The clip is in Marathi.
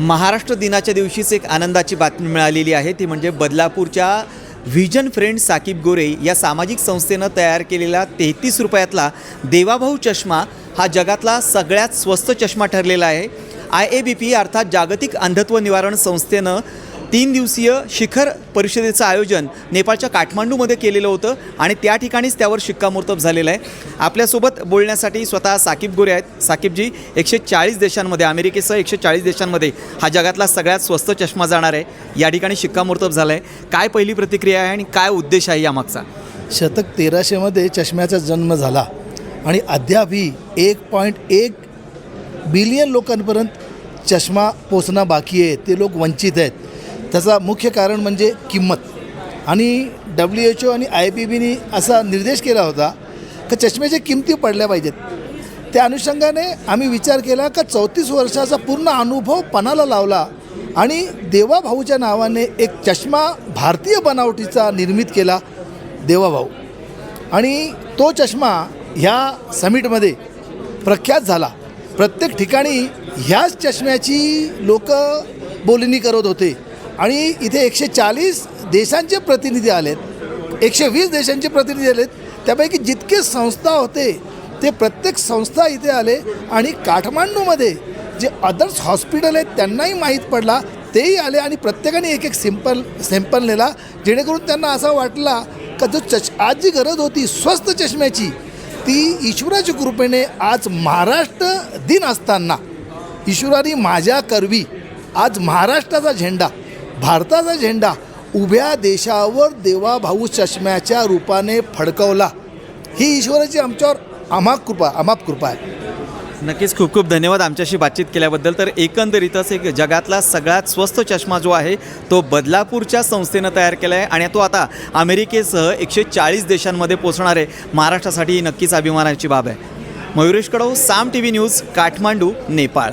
महाराष्ट्र दिनाच्या दिवशीच एक आनंदाची बातमी मिळालेली आहे. ती म्हणजे बदलापूरच्या व्हिजन फ्रेंड साकीब गोरे या सामाजिक संस्थेनं तयार केलेला तेहतीस रुपयातला देवाभाऊ चष्मा हा जगातला सगळ्यात स्वस्त चष्मा ठरलेला आहे. आय ए बी पी अर्थात जागतिक अंधत्व निवारण संस्थेनं तीन दिवसीय शिखर परिषदेचं आयोजन नेपाळच्या काठमांडूमध्ये केलेलं होतं आणि त्या ठिकाणीच त्यावर शिक्कामोर्तब झालेलं आहे. आपल्यासोबत बोलण्यासाठी स्वतः साकीब गोरे आहेत. साकीबजी एकशे चाळीस देशांमध्ये अमेरिकेसह एकशे चाळीस देशांमध्ये हा जगातला सगळ्यात स्वस्त चष्मा जाणार आहे. या ठिकाणी शिक्कामोर्तब झालं आहे काय पहिली प्रतिक्रिया आहे आणि काय उद्देश आहे यामागचा? शतक तेराशेमध्ये चष्म्याचा जन्म झाला आणि अद्यापही एक पॉईंट एक बिलियन लोकांपर्यंत चष्मा पोचणं बाकी आहे. ते लोक वंचित आहेत. त्याचा मुख्य कारण म्हणजे किंमत. आणि डब्ल्यू एच ओ आणि आय पी बीनी असा निर्देश केला होता का चष्म्याच्या किमती पडल्या पाहिजेत. त्या अनुषंगाने आम्ही विचार केला का चौतीस वर्षाचा पूर्ण अनुभव पणाला लावला आणि देवाभाऊच्या नावाने एक चष्मा भारतीय बनावटीचा निर्मित केला देवाभाऊ. आणि तो चष्मा ह्या समिटमध्ये प्रख्यात झाला. प्रत्येक ठिकाणी ह्याच चष्म्याची लोक बोलणी करत होते. आणि इथे एकशे चाळीस देशांचे प्रतिनिधी आलेत. एकशे वीस देशांचे प्रतिनिधी आलेत. त्यापैकी जितके संस्था होते ते प्रत्येक संस्था इथे आले आणि काठमांडूमध्ये जे अदर्स हॉस्पिटल आहेत त्यांनाही माहीत पडला तेही आले आणि प्रत्येकाने एक एक सिंपल सॅम्पल नेला जेणेकरून त्यांना असा वाटला का जो चष आज जी गरज होती स्वस्त चष्म्याची ती ईश्वराच्या कृपेने आज महाराष्ट्र दिन असताना ईश्वराने माझ्या करवी आज महाराष्ट्राचा झेंडा भारताचा झेंडा उभ्या देशावर देवाभाऊ चष्म्याच्या रूपाने फडकवला. ही ईश्वराची आमच्यावर अमाप कृपा अमाप कृपा आहे. नक्कीच खूप खूप धन्यवाद आमच्याशी बातचीत केल्याबद्दल. तर एकंदरीतच एक जगातला सगळ्यात स्वस्त चष्मा जो आहे तो बदलापूरच्या संस्थेनं तयार केला आहे आणि तो आता अमेरिकेसह एकशे चाळीस देशांमध्ये पोचणार आहे. महाराष्ट्रासाठी ही नक्कीच अभिमानाची बाब आहे. Mayuresh Kadav Saam T V news Kathmandu Nepal.